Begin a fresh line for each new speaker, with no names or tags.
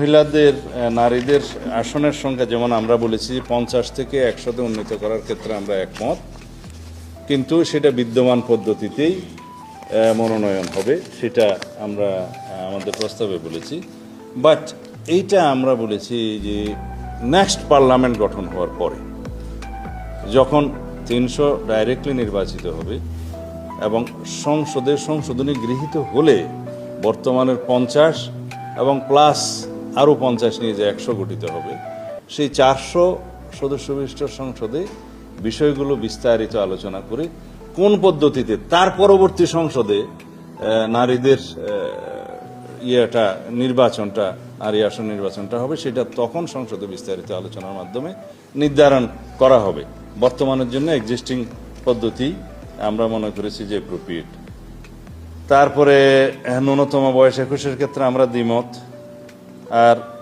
মহিলাদের নারীদের আসনের সংখ্যা, যেমন আমরা বলেছি পঞ্চাশ থেকে একশোতে উন্নীত করার ক্ষেত্রে আমরা একমত। কিন্তু সেটা বিদ্যমান পদ্ধতিতেই মনোনয়ন হবে, সেটা আমরা আমাদের প্রস্তাবে বলেছি। বাট এইটা আমরা বলেছি যে নেক্সট পার্লামেন্ট গঠন হওয়ার পরে, যখন তিনশো ডাইরেক্টলি নির্বাচিত হবে এবং সংসদে সংশোধনী গৃহীত হলে বর্তমানের পঞ্চাশ এবং প্লাস আরও পঞ্চাশ নিয়ে যে একশো গঠিত হবে। সেই চারশো সদস্য বিশিষ্ট সংসদে বিষয়গুলো বিস্তারিত আলোচনা করে কোন পদ্ধতিতে তার পরবর্তী সংসদে নারীদের ইয়েটা, নির্বাচনটা, নারী আসন নির্বাচনটা হবে, সেটা তখন সংসদে বিস্তারিত আলোচনার মাধ্যমে নির্ধারণ করা হবে। বর্তমানের জন্য এক্সিস্টিং পদ্ধতি আমরা মনে করেছি যে অ্যাপ্রোপ্রিয়েট তারপরে, ন্যূনতম বয়স একুশের ক্ষেত্রে আমরা দ্বিমত। আর